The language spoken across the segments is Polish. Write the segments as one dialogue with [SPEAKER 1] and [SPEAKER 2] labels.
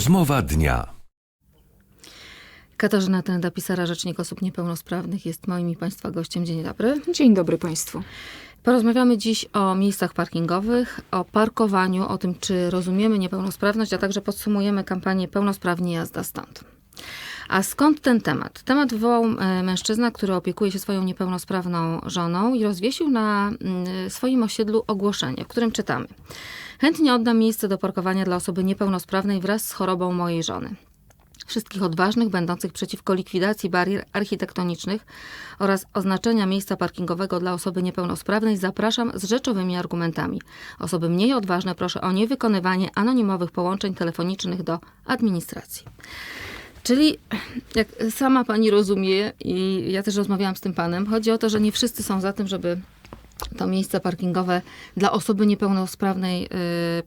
[SPEAKER 1] Rozmowa dnia.
[SPEAKER 2] Katarzyna Tenda, pisara, rzecznik osób niepełnosprawnych, jest moim i Państwa gościem. Dzień dobry.
[SPEAKER 3] Dzień dobry Państwu.
[SPEAKER 2] Porozmawiamy dziś o miejscach parkingowych, o parkowaniu, o tym, czy rozumiemy niepełnosprawność, a także podsumujemy kampanię Pełnosprawni jazda stąd. A skąd ten temat? Temat wywołał e, mężczyzna, który opiekuje się swoją niepełnosprawną żoną i rozwiesił na mm, swoim osiedlu ogłoszenie, w którym czytamy. Chętnie oddam miejsce do parkowania dla osoby niepełnosprawnej wraz z chorobą mojej żony wszystkich odważnych będących przeciwko likwidacji barier architektonicznych oraz oznaczenia miejsca parkingowego dla osoby niepełnosprawnej zapraszam z rzeczowymi argumentami. Osoby mniej odważne proszę o niewykonywanie anonimowych połączeń telefonicznych do administracji. Czyli, jak sama pani rozumie, i ja też rozmawiałam z tym panem, chodzi o to, że nie wszyscy są za tym, żeby to miejsce parkingowe dla osoby niepełnosprawnej y,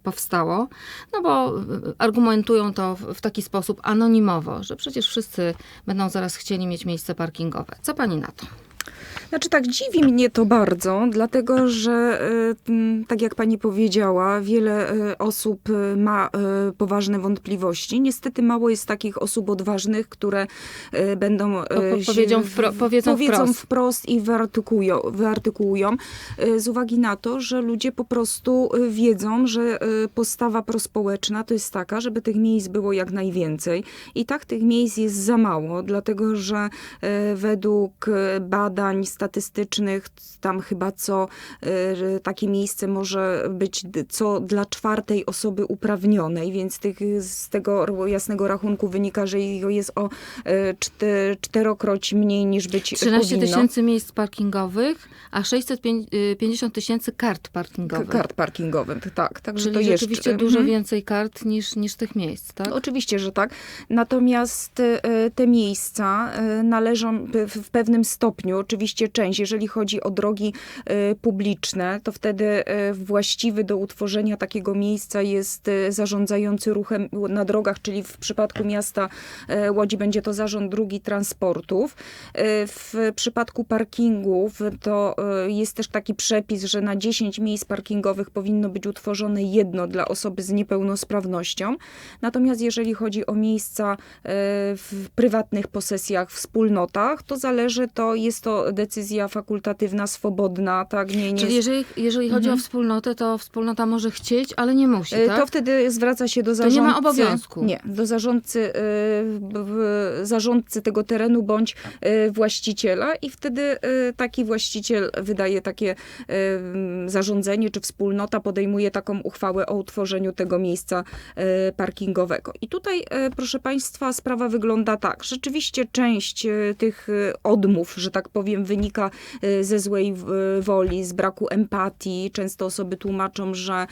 [SPEAKER 2] powstało, no bo y, argumentują to w, w taki sposób anonimowo, że przecież wszyscy będą zaraz chcieli mieć miejsce parkingowe. Co pani na to?
[SPEAKER 3] Znaczy tak, dziwi mnie to bardzo, dlatego że mm, tak jak pani powiedziała, wiele y, osób y, ma poważne wątpliwości. Niestety mało jest takich osób odważnych, które będą
[SPEAKER 2] Po- po-
[SPEAKER 3] się-
[SPEAKER 2] powiedzią wpro- powiedzą
[SPEAKER 3] powiedzą
[SPEAKER 2] wprost.
[SPEAKER 3] wprost i wyartykują, wyartykułują z uwagi na to, że ludzie po prostu wiedzą, że postawa prospołeczna to jest taka, żeby tych miejsc było jak najwięcej. I tak tych miejsc jest za mało, dlatego że według y, badań statystycznych tam chyba co y, takie miejsce może być co dla czwartej osoby uprawnionej, więc tych, z tego jasnego rachunku wynika, że jego jest o y, czte, czterokroć mniej niż być
[SPEAKER 2] 13
[SPEAKER 3] powinno.
[SPEAKER 2] tysięcy miejsc parkingowych, a 650 tysięcy kart parkingowych.
[SPEAKER 3] Kart parkingowych, tak. Także
[SPEAKER 2] Czyli
[SPEAKER 3] to jeszcze,
[SPEAKER 2] rzeczywiście dużo
[SPEAKER 3] Mhm.
[SPEAKER 2] więcej kart niż, niż tych miejsc, tak?
[SPEAKER 3] Oczywiście, że tak. Natomiast te miejsca należą w- w pewnym stopniu, oczywiście część, jeżeli chodzi o drogi e, publiczne, to wtedy e, właściwy do utworzenia takiego miejsca jest e, zarządzający ruchem na drogach, czyli w przypadku miasta Łodzi będzie to zarząd drugi transportów. W przypadku parkingów to jest też taki przepis, że na 10 miejsc parkingowych powinno być utworzone jedno dla osoby z niepełnosprawnością. Natomiast jeżeli chodzi o miejsca w prywatnych posesjach, wspólnotach, to zależy, to jest to decyzja fakultatywna, swobodna, tak? Nie, nie
[SPEAKER 2] Czyli jeżeli, jeżeli chodzi o wspólnotę, to wspólnota może chcieć, ale nie musi,
[SPEAKER 3] E,
[SPEAKER 2] tak?
[SPEAKER 3] To wtedy zwraca się do
[SPEAKER 2] nie
[SPEAKER 3] zarządcy.
[SPEAKER 2] ma obowiązku.
[SPEAKER 3] Nie, do zarządcy, e, zarządcy tego terenu bądź e, właściciela i wtedy taki właściciel wydaje takie zarządzenie, czy wspólnota podejmuje taką uchwałę o utworzeniu tego miejsca parkingowego. I tutaj, proszę Państwa, sprawa wygląda tak. Rzeczywiście część tych odmów, że tak powiem, wynika e, ze złej woli, z braku empatii. Często osoby tłumaczą, że e,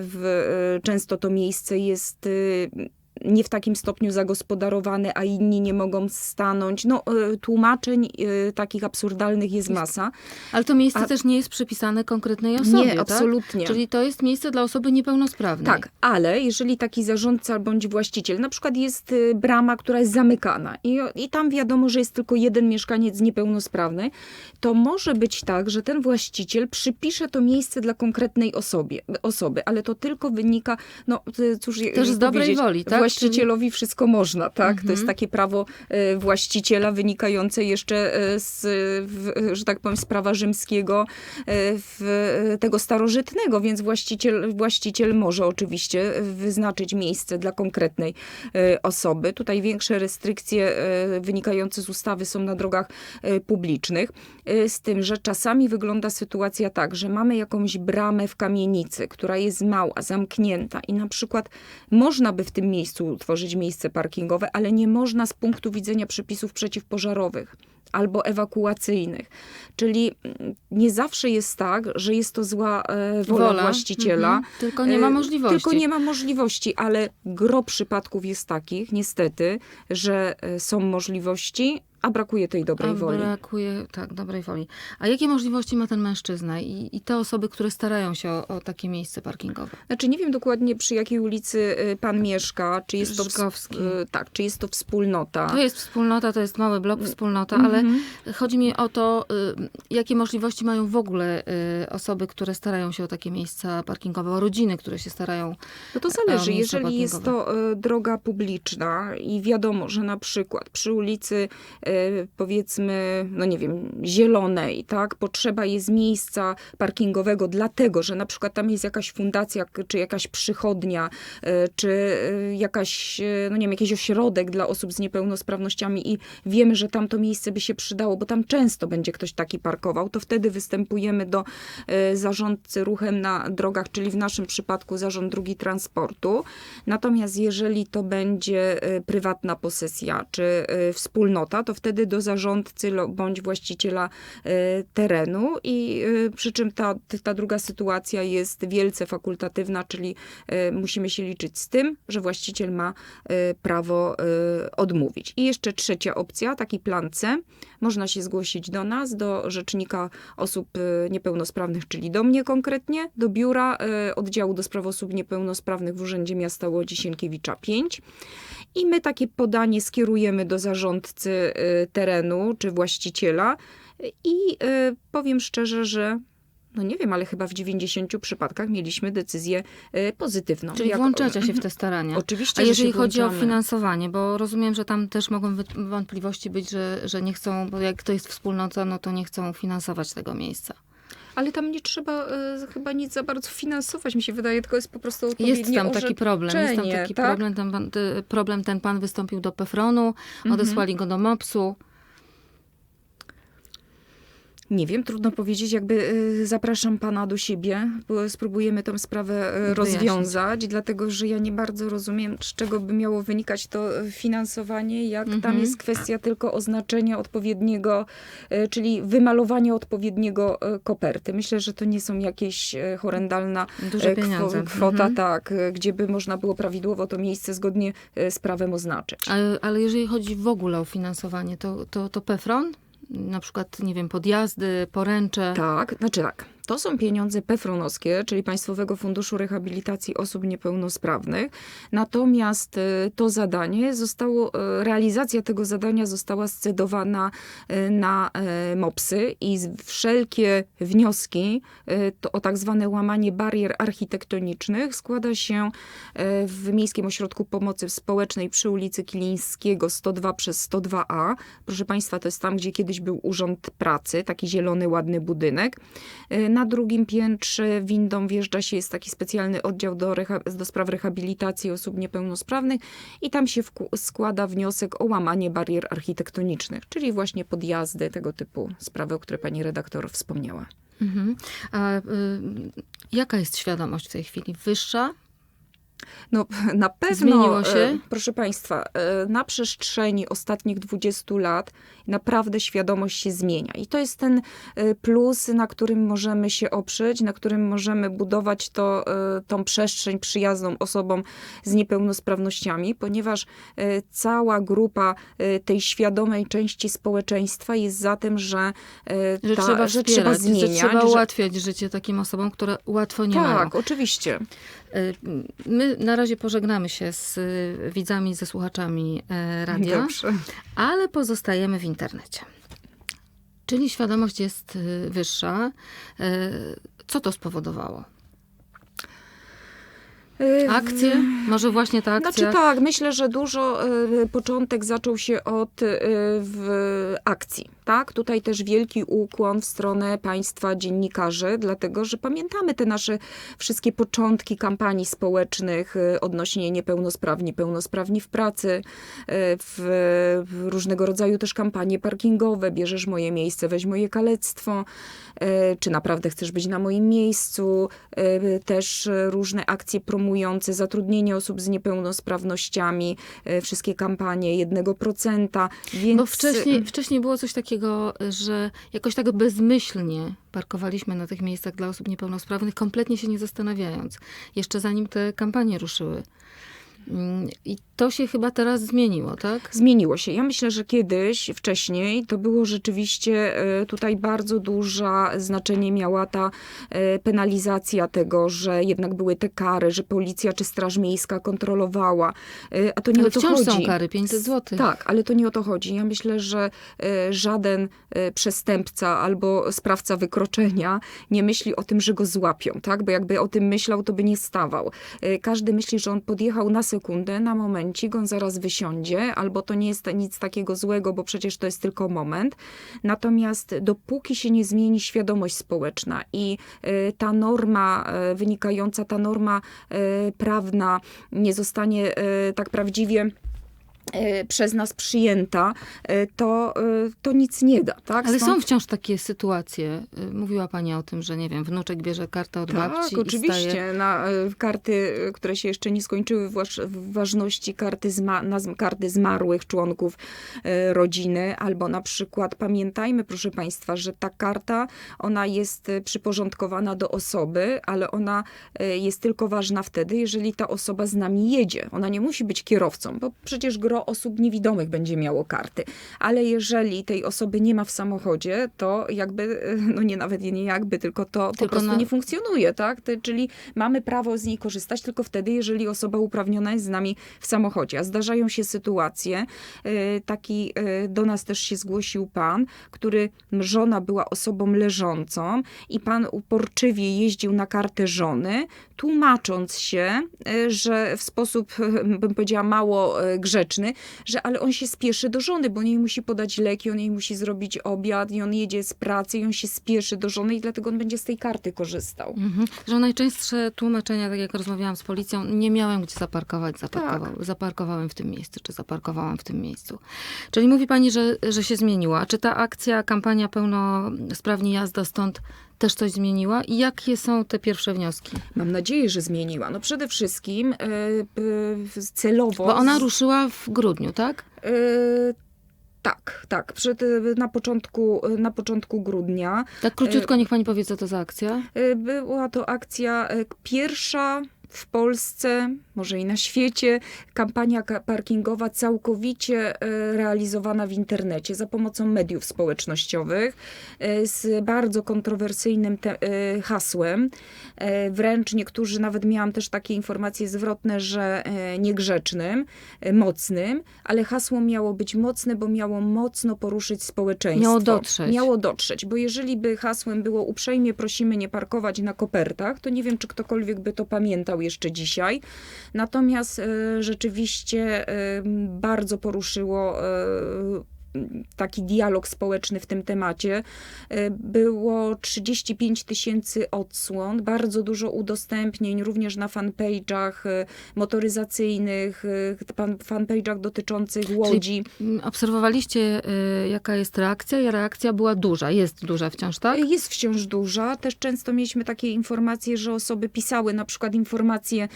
[SPEAKER 3] w, e, często to miejsce jest nie w takim stopniu zagospodarowane, a inni nie mogą stanąć. No, e, tłumaczeń e, takich absurdalnych jest masa.
[SPEAKER 2] Ale to miejsce
[SPEAKER 3] A-
[SPEAKER 2] też nie jest przypisane konkretnej osobie,
[SPEAKER 3] Nie,
[SPEAKER 2] tak?
[SPEAKER 3] absolutnie.
[SPEAKER 2] Czyli to jest miejsce dla osoby niepełnosprawnej.
[SPEAKER 3] Tak, ale jeżeli taki zarządca bądź właściciel, na przykład jest y, brama, która jest zamykana i, i tam wiadomo, że jest tylko jeden mieszkaniec niepełnosprawny, to może być tak, że ten właściciel przypisze to miejsce dla konkretnej osobie, osoby, ale to tylko wynika, no y, cóż
[SPEAKER 2] Też z dobrej woli, tak?
[SPEAKER 3] Właścicielowi wszystko można, tak? To
[SPEAKER 2] Mhm.
[SPEAKER 3] jest takie prawo y, właściciela wynikające jeszcze y, z, że tak powiem, z prawa rzymskiego, w, y, tego starożytnego, więc właściciel, właściciel może oczywiście wyznaczyć miejsce dla konkretnej osoby. Tutaj większe restrykcje wynikające z ustawy są na drogach publicznych, z tym, że czasami wygląda sytuacja tak, że mamy jakąś bramę w kamienicy, która jest mała, zamknięta i na przykład można by w tym miejscu utworzyć miejsce parkingowe, ale nie można z punktu widzenia przepisów przeciwpożarowych albo ewakuacyjnych. Czyli mm, nie zawsze jest tak, że jest to zła e, wola, właściciela.
[SPEAKER 2] Mhm. Tylko nie ma
[SPEAKER 3] E,
[SPEAKER 2] możliwości.
[SPEAKER 3] Tylko nie ma możliwości, ale gro przypadków jest takich, niestety, że e, są możliwości, a brakuje tej dobrej
[SPEAKER 2] A
[SPEAKER 3] woli.
[SPEAKER 2] Brakuje, tak, dobrej woli. A jakie możliwości ma ten mężczyzna i, i te osoby, które starają się o, o takie miejsce parkingowe?
[SPEAKER 3] Znaczy nie wiem dokładnie przy jakiej ulicy y, pan mieszka, czy jest to
[SPEAKER 2] Żukowski.
[SPEAKER 3] y, tak, czy jest to wspólnota.
[SPEAKER 2] To jest wspólnota, to jest mały blok wspólnota,
[SPEAKER 3] Mhm.
[SPEAKER 2] ale chodzi mi o to, y, jakie możliwości mają w ogóle osoby, które starają się o takie miejsca parkingowe, o rodziny, które się starają.
[SPEAKER 3] No to zależy.
[SPEAKER 2] a miejsca
[SPEAKER 3] Jeżeli jest to droga publiczna i wiadomo, że na przykład przy ulicy powiedzmy, no nie wiem, zielonej, tak, potrzeba jest miejsca parkingowego dlatego, że na przykład tam jest jakaś fundacja, czy jakaś przychodnia, y, czy y, jakaś, y, no nie wiem, jakiś ośrodek dla osób z niepełnosprawnościami i wiemy, że tam to miejsce by się przydało, bo tam często będzie ktoś taki parkował, to wtedy występujemy do zarządcy ruchem na drogach, czyli w naszym przypadku zarząd drugi transportu. Natomiast jeżeli to będzie prywatna posesja czy wspólnota, to wtedy do zarządcy bądź właściciela y, terenu i y, przy czym ta, ta druga sytuacja jest wielce fakultatywna, czyli y, musimy się liczyć z tym, że właściciel ma prawo odmówić. I jeszcze trzecia opcja, taki plan C. Można się zgłosić do nas, do Rzecznika Osób Niepełnosprawnych, czyli do mnie konkretnie, do biura oddziału do spraw osób niepełnosprawnych w Urzędzie Miasta Łodzi Sienkiewicza 5. I my takie podanie skierujemy do zarządcy y, terenu czy właściciela. I y, powiem szczerze, że no nie wiem, ale chyba w 90 przypadkach mieliśmy decyzję y, pozytywną.
[SPEAKER 2] Czyli
[SPEAKER 3] Jak-
[SPEAKER 2] włączacie się w te starania.
[SPEAKER 3] Oczywiście,
[SPEAKER 2] A
[SPEAKER 3] że
[SPEAKER 2] jeżeli chodzi o finansowanie, bo rozumiem, że tam też mogą wątpliwości być, że, że nie chcą, bo jak to jest wspólnota, no to nie chcą finansować tego miejsca.
[SPEAKER 3] Ale tam nie trzeba y, chyba nic za bardzo finansować, mi się wydaje, tylko jest po prostu
[SPEAKER 2] Jest tam taki problem. Jest tam taki
[SPEAKER 3] tak?
[SPEAKER 2] problem. Ten pan, ty, problem. Ten pan wystąpił do Pefronu, odesłali go do MOPS-u.
[SPEAKER 3] Nie wiem, trudno powiedzieć, jakby y, zapraszam pana do siebie, bo spróbujemy tę sprawę y,
[SPEAKER 2] Wyjaśnić.
[SPEAKER 3] rozwiązać, dlatego że ja nie bardzo rozumiem, z czego by miało wynikać to y, finansowanie, jak tam
[SPEAKER 2] Mhm.
[SPEAKER 3] jest kwestia tylko oznaczenia odpowiedniego, czyli wymalowania odpowiedniego koperty. Myślę, że to nie są jakieś horrendalna
[SPEAKER 2] Duże pieniądze.
[SPEAKER 3] kwota,
[SPEAKER 2] Mhm.
[SPEAKER 3] tak, gdzie by można było prawidłowo to miejsce zgodnie z prawem oznaczyć.
[SPEAKER 2] Ale, ale jeżeli chodzi w ogóle o finansowanie, to, to, to Pefron? Na przykład, nie wiem, podjazdy, poręcze.
[SPEAKER 3] Tak, znaczy tak. To są pieniądze PFRON-owskie, czyli Państwowego Funduszu Rehabilitacji Osób Niepełnosprawnych. Natomiast y, to zadanie zostało, y, realizacja tego zadania została scedowana y, na MOPSy i wszelkie wnioski o tak zwane łamanie barier architektonicznych składa się w Miejskim Ośrodku Pomocy Społecznej przy ulicy Kilińskiego 102 przez 102A. Proszę Państwa, to jest tam, gdzie kiedyś był Urząd Pracy, taki zielony, ładny budynek. Na drugim piętrze windą wjeżdża się, jest taki specjalny oddział do, do spraw rehabilitacji osób niepełnosprawnych i tam się składa wniosek o łamanie barier architektonicznych, czyli właśnie podjazdy, tego typu sprawy, o które pani redaktor wspomniała.
[SPEAKER 2] Mhm. A y, jaka jest świadomość w tej chwili? Wyższa?
[SPEAKER 3] No, na pewno,
[SPEAKER 2] Zmieniło się?
[SPEAKER 3] e, proszę Państwa, e, na przestrzeni ostatnich 20 lat naprawdę świadomość się zmienia. I to jest ten e, plus, na którym możemy się oprzeć, na którym możemy budować to, tą przestrzeń przyjazną osobom z niepełnosprawnościami, ponieważ cała grupa tej świadomej części społeczeństwa jest za tym, że,
[SPEAKER 2] Że
[SPEAKER 3] ta,
[SPEAKER 2] trzeba
[SPEAKER 3] że trzeba zmieniać.
[SPEAKER 2] że trzeba
[SPEAKER 3] że-
[SPEAKER 2] ułatwiać życie takim osobom, które łatwo nie mają.
[SPEAKER 3] tak, oczywiście.
[SPEAKER 2] Y, My na razie pożegnamy się z y, widzami, ze słuchaczami e, radia,
[SPEAKER 3] Dobrze.
[SPEAKER 2] ale pozostajemy w internecie. Czyli świadomość jest y, wyższa. Y, Co to spowodowało?
[SPEAKER 3] E,
[SPEAKER 2] Akcje? Może właśnie ta akcja?
[SPEAKER 3] Znaczy tak, myślę, że dużo y, początek zaczął się od y, w akcji. Tak, tutaj też wielki ukłon w stronę państwa dziennikarzy, dlatego że pamiętamy te nasze wszystkie początki kampanii społecznych y, odnośnie niepełnosprawni, pełnosprawni w pracy, y, w, w różnego rodzaju też kampanie parkingowe, bierzesz moje miejsce, weź moje kalectwo, y, czy naprawdę chcesz być na moim miejscu, y, też różne akcje promujące zatrudnienie osób z niepełnosprawnościami, y, wszystkie kampanie 1%, więc...
[SPEAKER 2] Bo wcześniej, wcześniej było coś takiego, że jakoś tak bezmyślnie parkowaliśmy na tych miejscach dla osób niepełnosprawnych, kompletnie się nie zastanawiając. Jeszcze zanim te kampanie ruszyły. I to się chyba teraz zmieniło, tak?
[SPEAKER 3] Zmieniło się. Ja myślę, że kiedyś, wcześniej, to było rzeczywiście e, tutaj bardzo duża znaczenie miała ta e, penalizacja tego, że jednak były te kary, że policja czy Straż Miejska kontrolowała. E, A to nie
[SPEAKER 2] Ale
[SPEAKER 3] o to
[SPEAKER 2] wciąż
[SPEAKER 3] chodzi.
[SPEAKER 2] są kary, 500 zł.
[SPEAKER 3] Tak, ale to nie o to chodzi. Ja myślę, że żaden przestępca albo sprawca wykroczenia nie myśli o tym, że go złapią, tak? Bo jakby o tym myślał, to by nie stawał. Każdy myśli, że on podjechał na sekundę, na momencik, on zaraz wysiądzie, albo to nie jest nic takiego złego, bo przecież to jest tylko moment. Natomiast dopóki się nie zmieni świadomość społeczna i e, ta norma e, wynikająca, ta norma e, prawna nie zostanie tak prawdziwie przez nas przyjęta, e, to, e, to nic nie da. Tak?
[SPEAKER 2] Ale są wciąż takie sytuacje. Mówiła pani o tym, że nie wiem, wnuczek bierze kartę od
[SPEAKER 3] Tak,
[SPEAKER 2] babci i
[SPEAKER 3] oczywiście.
[SPEAKER 2] staje...
[SPEAKER 3] Na e, karty, e, które się jeszcze nie skończyły w ważności, karty, zma- karty zmarłych członków e, rodziny, albo na przykład pamiętajmy, proszę Państwa, że ta karta, ona jest e, przyporządkowana do osoby, ale ona e, jest tylko ważna wtedy, jeżeli ta osoba z nami jedzie. Ona nie musi być kierowcą, bo przecież gro osób niewidomych będzie miało karty. Ale jeżeli tej osoby nie ma w samochodzie, to jakby, no nie nawet nie jakby, tylko to po
[SPEAKER 2] Tylko
[SPEAKER 3] prostu
[SPEAKER 2] na-
[SPEAKER 3] nie funkcjonuje, tak? Czyli mamy prawo z niej korzystać tylko wtedy, jeżeli osoba uprawniona jest z nami w samochodzie. A zdarzają się sytuacje, e, taki e, do nas też się zgłosił pan, który żona była osobą leżącą i pan uporczywie jeździł na kartę żony, tłumacząc się, e, że w sposób, bym powiedziała, mało grzeczny, że ale on się spieszy do żony, bo on jej musi podać leki, on jej musi zrobić obiad i on jedzie z pracy i on się spieszy do żony i dlatego on będzie z tej karty korzystał.
[SPEAKER 2] Mhm. Że najczęstsze tłumaczenia, tak jak rozmawiałam z policją, nie miałem gdzie zaparkować, zaparkował,
[SPEAKER 3] Tak.
[SPEAKER 2] zaparkowałem w tym miejscu, czy zaparkowałam w tym miejscu. Czyli mówi pani, że, że się zmieniła. Czy ta akcja, kampania pełnosprawni jazda stąd też coś zmieniła? I jakie są te pierwsze wnioski?
[SPEAKER 3] Mam nadzieję, że zmieniła. No przede wszystkim e, e, celowo...
[SPEAKER 2] Bo ona ruszyła w grudniu, tak?
[SPEAKER 3] E, tak, tak. Przed, na, początku, na początku grudnia
[SPEAKER 2] Tak króciutko niech pani powie, co to za akcja.
[SPEAKER 3] była to akcja pierwsza w Polsce, może i na świecie, kampania ka- parkingowa całkowicie e, realizowana w internecie za pomocą mediów społecznościowych e, z bardzo kontrowersyjnym e, hasłem. Wręcz niektórzy, nawet miałam też takie informacje zwrotne, że niegrzecznym, mocnym, ale hasło miało być mocne, bo miało mocno poruszyć społeczeństwo.
[SPEAKER 2] Miało dotrzeć.
[SPEAKER 3] Miało dotrzeć, bo jeżeli by hasłem było uprzejmie prosimy nie parkować na kopertach, to nie wiem, czy ktokolwiek by to pamiętał jeszcze dzisiaj. Natomiast e, rzeczywiście e, bardzo poruszyło e, taki dialog społeczny w tym temacie. E, Było 35 tysięcy odsłon, bardzo dużo udostępnień, również na fanpage'ach e, motoryzacyjnych, e, fanpage'ach dotyczących łodzi.
[SPEAKER 2] Mm, Obserwowaliście, jaka jest reakcja? I reakcja była duża, jest duża wciąż, tak?
[SPEAKER 3] Jest wciąż duża. Też często mieliśmy takie informacje, że osoby pisały na przykład informacje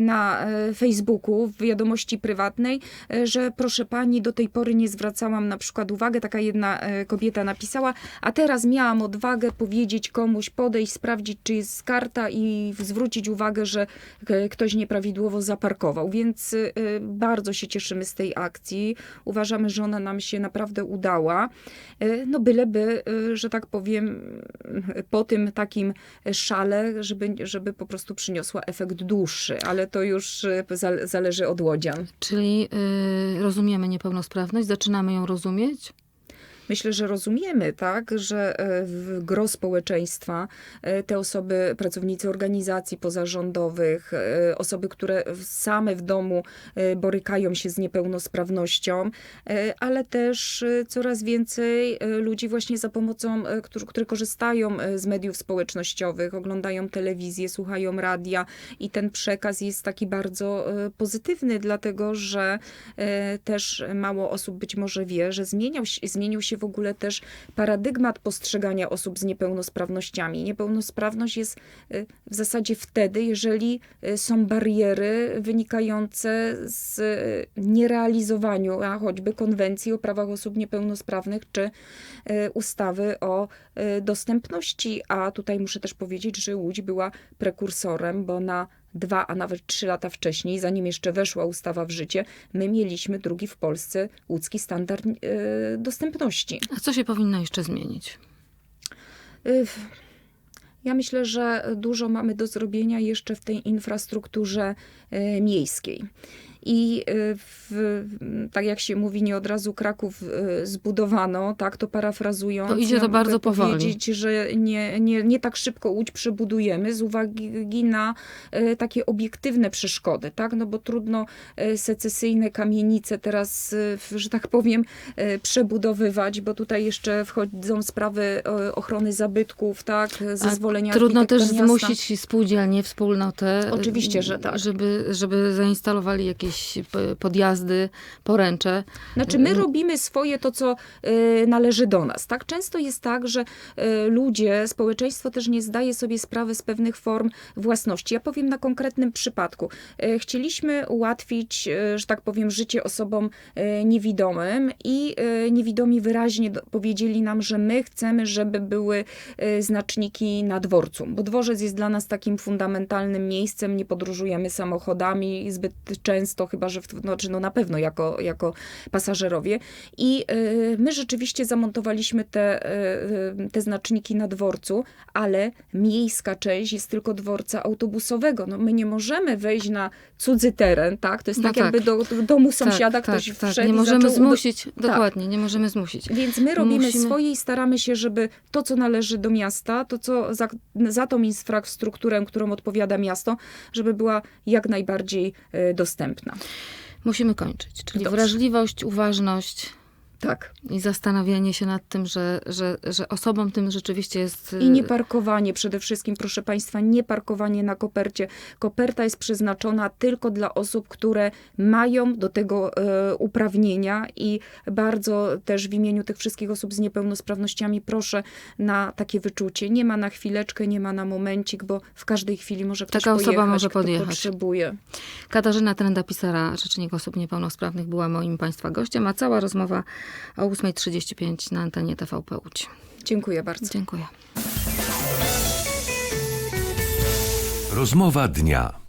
[SPEAKER 3] na Facebooku w wiadomości prywatnej, że proszę pani, do tej pory nie zwracałam na przykład uwagi. Taka jedna e, kobieta napisała, a teraz miałam odwagę powiedzieć komuś, podejść, sprawdzić, czy jest karta i zwrócić uwagę, że e, ktoś nieprawidłowo zaparkował. Więc e, bardzo się cieszymy z tej akcji. Uważamy, że ona nam się naprawdę udała. No byleby, że tak powiem, po tym takim szale, żeby, żeby po prostu przyniosła efekt dłuższy, ale to już zale- zależy od łodzian.
[SPEAKER 2] Czyli y, rozumiemy niepełnosprawność, zaczynamy ją rozumieć?
[SPEAKER 3] Myślę, że rozumiemy, tak, że e, w gro społeczeństwa e, te osoby, pracownicy organizacji pozarządowych, e, osoby, które same w domu borykają się z niepełnosprawnością, ale też coraz więcej ludzi właśnie za pomocą, którzy, które korzystają z mediów społecznościowych, oglądają telewizję, słuchają radia i ten przekaz jest taki bardzo pozytywny, dlatego że też mało osób być może wie, że zmieniał, się- zmienił się w ogóle też paradygmat postrzegania osób z niepełnosprawnościami. Niepełnosprawność jest e, w zasadzie wtedy, jeżeli e, są bariery wynikające z e, nierealizowaniu, a choćby konwencji o prawach osób niepełnosprawnych, czy ustawy o dostępności. A tutaj muszę też powiedzieć, że Łódź była prekursorem, bo na dwa, a nawet trzy lata wcześniej, zanim jeszcze weszła ustawa w życie, my mieliśmy drugi w Polsce łódzki standard e, dostępności.
[SPEAKER 2] A co się powinno jeszcze zmienić?
[SPEAKER 3] Y, Ja myślę, że dużo mamy do zrobienia jeszcze w tej infrastrukturze e, miejskiej. I e, w, tak jak się mówi, nie od razu Kraków e, zbudowano, tak to parafrazując.
[SPEAKER 2] To idzie to bardzo powoli.
[SPEAKER 3] powiedzieć, że nie, nie, nie tak szybko Łódź przebudujemy z uwagi na e, takie obiektywne przeszkody, tak? No bo trudno secesyjne kamienice teraz, że tak powiem, przebudowywać, bo tutaj jeszcze wchodzą sprawy ochrony zabytków, tak? Zezwolenia
[SPEAKER 2] Trudno też
[SPEAKER 3] miasta.
[SPEAKER 2] zmusić spółdzielnie, wspólnotę,
[SPEAKER 3] Oczywiście, że tak.
[SPEAKER 2] żeby, żeby zainstalowali jakieś p- podjazdy, poręcze.
[SPEAKER 3] Znaczy, my robimy swoje to, co y, należy do nas. Tak często jest tak, że y, ludzie, społeczeństwo też nie zdaje sobie sprawy z pewnych form własności. Ja powiem na konkretnym przypadku. Chcieliśmy ułatwić, że tak powiem, życie osobom niewidomym i niewidomi wyraźnie powiedzieli nam, że my chcemy, żeby były znaczniki na dworcu, bo dworzec jest dla nas takim fundamentalnym miejscem. Nie podróżujemy samochodami zbyt często, chyba że w, znaczy no na pewno jako, jako pasażerowie. I y, my rzeczywiście zamontowaliśmy te, y, te znaczniki na dworcu, ale miejska część jest tylko dworca autobusowego. No, my nie możemy wejść na cudzy teren, tak? To jest
[SPEAKER 2] No
[SPEAKER 3] tak,
[SPEAKER 2] tak.
[SPEAKER 3] jakby do, do domu sąsiada
[SPEAKER 2] tak,
[SPEAKER 3] ktoś
[SPEAKER 2] tak, tak.
[SPEAKER 3] wszedł
[SPEAKER 2] Nie możemy zmusić, dokładnie, nie możemy zmusić.
[SPEAKER 3] więc my robimy
[SPEAKER 2] Musimy-
[SPEAKER 3] swoje i staramy się, żeby to, co należy do miasta, to, co za, za tą infrastrukturę, którą odpowiada miasto, żeby była jak najbardziej e, dostępna.
[SPEAKER 2] Musimy kończyć. Czyli
[SPEAKER 3] Dobrze.
[SPEAKER 2] wrażliwość, uważność
[SPEAKER 3] Tak.
[SPEAKER 2] i zastanawianie się nad tym, że, że, że osobom tym rzeczywiście jest...
[SPEAKER 3] I nie parkowanie przede wszystkim, proszę Państwa, nie parkowanie na kopercie. Koperta jest przeznaczona tylko dla osób, które mają do tego e, uprawnienia i bardzo też w imieniu tych wszystkich osób z niepełnosprawnościami proszę na takie wyczucie. Nie ma na chwileczkę, nie ma na momencik, bo w każdej chwili może ktoś
[SPEAKER 2] Taka osoba
[SPEAKER 3] pojechać,
[SPEAKER 2] może podjechać.
[SPEAKER 3] potrzebuje.
[SPEAKER 2] Katarzyna Trenda-Pisara, Rzecznik Osób Niepełnosprawnych, była moim Państwa gościem, a cała rozmowa o 8.35 na antenie TVP Łódź.
[SPEAKER 3] Dziękuję bardzo.
[SPEAKER 2] Dziękuję.
[SPEAKER 1] Rozmowa dnia.